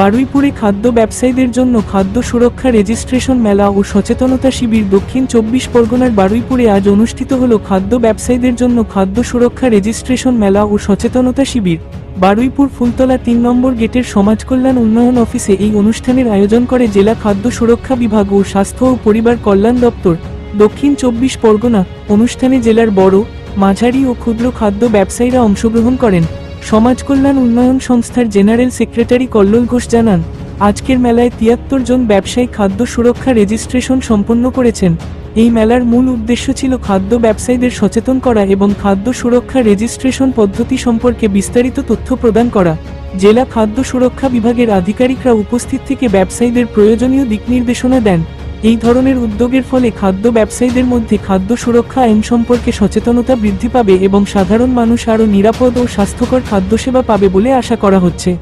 বারুইপুরে খাদ্য ব্যবসায়ীদের জন্য খাদ্য সুরক্ষা রেজিস্ট্রেশন মেলা ও সচেতনতা শিবির দক্ষিণ চব্বিশ পরগনার বারুইপুরে আজ অনুষ্ঠিত হল খাদ্য ব্যবসায়ীদের জন্য খাদ্য সুরক্ষা রেজিস্ট্রেশন মেলা ও সচেতনতা শিবির। বারুইপুর ফুলতলা তিন নম্বর গেটের সমাজ কল্যাণ উন্নয়ন অফিসে এই অনুষ্ঠানের আয়োজন করে জেলা খাদ্য সুরক্ষা বিভাগ ও স্বাস্থ্য ও পরিবার কল্যাণ দপ্তর। দক্ষিণ চব্বিশ পরগনা অনুষ্ঠানে জেলার বড়, মাঝারি ও ক্ষুদ্র খাদ্য ব্যবসায়ীরা অংশগ্রহণ করেন। সমাজ কল্যাণ উন্নয়ন সংস্থার জেনারেল সেক্রেটারি কল্লোল ঘোষ জানান, আজকের মেলায় তিয়াত্তর জন ব্যবসায়ী খাদ্য সুরক্ষা রেজিস্ট্রেশন সম্পন্ন করেছেন। এই মেলার মূল উদ্দেশ্য ছিল খাদ্য ব্যবসায়ীদের সচেতন করা এবং খাদ্য সুরক্ষা রেজিস্ট্রেশন পদ্ধতি সম্পর্কে বিস্তারিত তথ্য প্রদান করা। জেলা খাদ্য সুরক্ষা বিভাগের আধিকারিকরা উপস্থিত থেকে ব্যবসায়ীদের প্রয়োজনীয় দিক নির্দেশনা দেন। এই ধরনের উদ্যোগের ফলে খাদ্য ব্যবসায়ীদের মধ্যে খাদ্য সুরক্ষা, আইন সম্পর্কে সচেতনতা বৃদ্ধি পাবে এবং সাধারণ মানুষ আরও নিরাপদ ও স্বাস্থ্যকর খাদ্যসেবা পাবে বলে আশা করা হচ্ছে।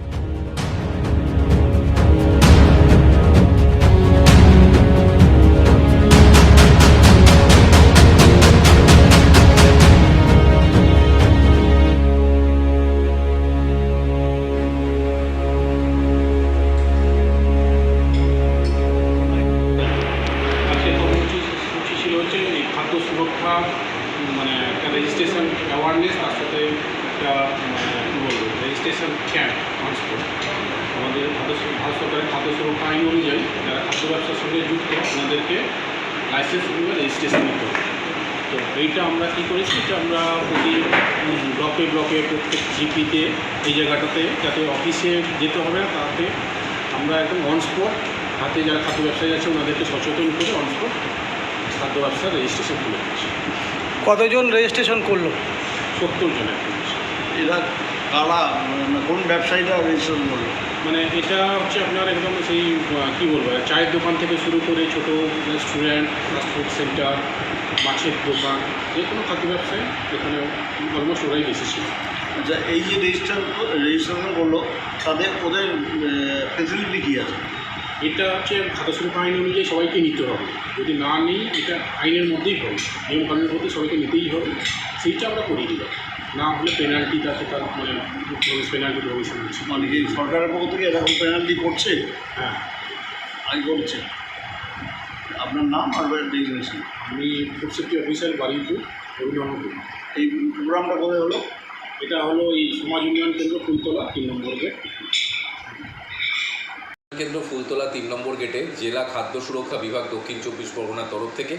তার সাথে একটা মানে কী বলব রেজিস্ট্রেশন ক্যাম্প ট্রান্সপোর্ট আমাদের সু- ভারত সরকারের খাদ্য সুরক্ষা আইন অনুযায়ী যারা খাদ্য ব্যবসার সঙ্গে যুক্ত, ওনাদেরকে লাইসেন্স কিংবা রেজিস্ট্রেশন নিতে তো এইটা আমরা কী করেছি? এটা আমরা প্রতি ব্লকে ব্লকে প্রত্যেক জিপিতে এই জায়গাটাতে যাতে অফিসে যেতে হবে না তাতে আমরা একদম অন স্পট হাতে যারা খাদ্য ব্যবসায়ী আছে, ওনাদেরকে সচেতন করে অন স্পট খাদ্য ব্যবসার রেজিস্ট্রেশন করে কতজন রেজিস্ট্রেশন করল? সত্তর জনের এখন এরা কারা? মানে কোন ব্যবসায়ীরা রেজিস্ট্রেশন করল? মানে এটা হচ্ছে আপনার একদম সেই কী বলব চায়ের দোকান থেকে শুরু করে ছোট রেস্টুরেন্ট ফাস্ট ফুড সেন্টার মাছের দোকান যে কোনো খাদ্য ব্যবসায়ী এখানে অলমোস্ট ওরাই বেশি ছিল আচ্ছা এই যে রেজিস্ট্রেশন রেজিস্ট্রেশন করল তাদের ওদের ফেসিলিটি কী আছে? এটা হচ্ছে সুরক্ষা আইন অনুযায়ী সবাইকে নিতে হবে। যদি না নিই এটা আইনের মধ্যেই হবে। নিয়ম কানুনের মধ্যে সবাইকে নিতেই হবে। সেইটা আমরা করিয়ে দিলাম। না হলে পেনাল্টি তাতে তার মানে পেনাল্টি প্রভিশন আছে মানে কি সরকারের পক্ষ থেকে এরকম পেনাল্টি করছে হ্যাঁ। আই করছে। আপনার নাম আর ডেজিগনেশন আমি food safety officer Baruipur Rabindranathpur এই প্রোগ্রামটা কোথায় হলো? এটা হলো এই সমাজ উন্নয়ন কেন্দ্র ফুলতলা তিন নম্বর গেট। কেন্দ্র ফুলতলা তিন নম্বর গেটে জেলা খাদ্য সুরক্ষা বিভাগ দক্ষিণ চব্বিশ পরগনার তরফ থেকে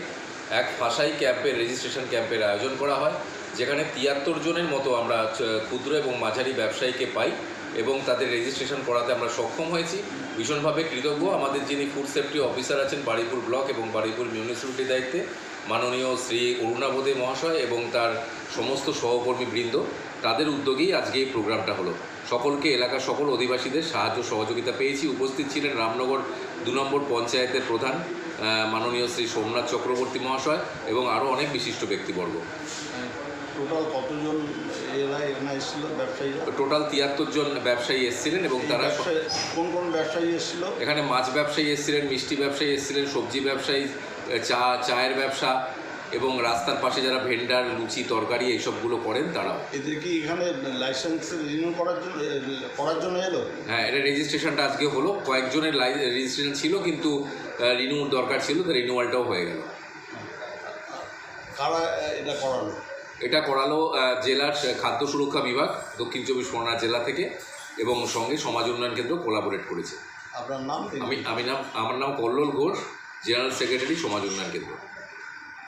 এক ফাঁসাই ক্যাম্পের রেজিস্ট্রেশন ক্যাম্পের আয়োজন করা হয়, যেখানে তিয়াত্তর জনের মতো আমরা ক্ষুদ্র এবং মাঝারি ব্যবসায়ীকে পাই এবং তাদের রেজিস্ট্রেশন করাতে আমরা সক্ষম হয়েছি। ভীষণভাবে কৃতজ্ঞ আমাদের যিনি ফুড সেফটি অফিসার আছেন বারুইপুর ব্লক এবং বারুইপুর মিউনিসিপ্যালিটির দায়িত্বে, মাননীয় শ্রী অরুণাবোধে মহাশয় এবং তার সমস্ত সহকর্মী বৃন্দ তাদের উদ্যোগেই আজকে এই প্রোগ্রামটা হলো। সকলকে এলাকার সকল অধিবাসীদের সাহায্য সহযোগিতা পেয়েছি। উপস্থিত ছিলেন রামনগর দু নম্বর পঞ্চায়েতের প্রধান মাননীয় শ্রী সোমনাথ চক্রবর্তী মহাশয় এবং আরও অনেক বিশিষ্ট ব্যক্তিবর্গ। টোটাল কতজন এরা এসেছিল ব্যবসায়ীরা? টোটাল তিয়াত্তর জন ব্যবসায়ী এসেছিলেন এবং তারা কোন কোন ব্যবসায়ী এসেছিল? এখানে মাছ ব্যবসায়ী এসেছিলেন মিষ্টি ব্যবসায়ী এসেছিলেন সবজি ব্যবসায়ী চা চায়ের ব্যবসা এবং রাস্তার পাশে যারা ভেন্ডার লুচি তরকারি এইসবগুলো করেন তারাও। এদের কি এখানে লাইসেন্স রিনিউ করার জন্য করার জন্য এলো? হ্যাঁ এটা রেজিস্ট্রেশনটা আজকে হলো। কয়েকজনের রেজিস্ট্রেশন ছিল কিন্তু রিনিউর দরকার ছিল তো রিনিউয়ালটাও হয়ে গেল। কারা এটা করালো? এটা করালো জেলার খাদ্য সুরক্ষা বিভাগ দক্ষিণ চব্বিশ পরগনা জেলা থেকে এবং সঙ্গে সমাজ উন্নয়ন কেন্দ্র কোলাবোরেট করেছে। আপনার নাম আমি আমি নাম আমার নাম কল্লোল ঘোষ জেনারেল সেক্রেটারি সমাজ উন্নয়ন কেন্দ্র।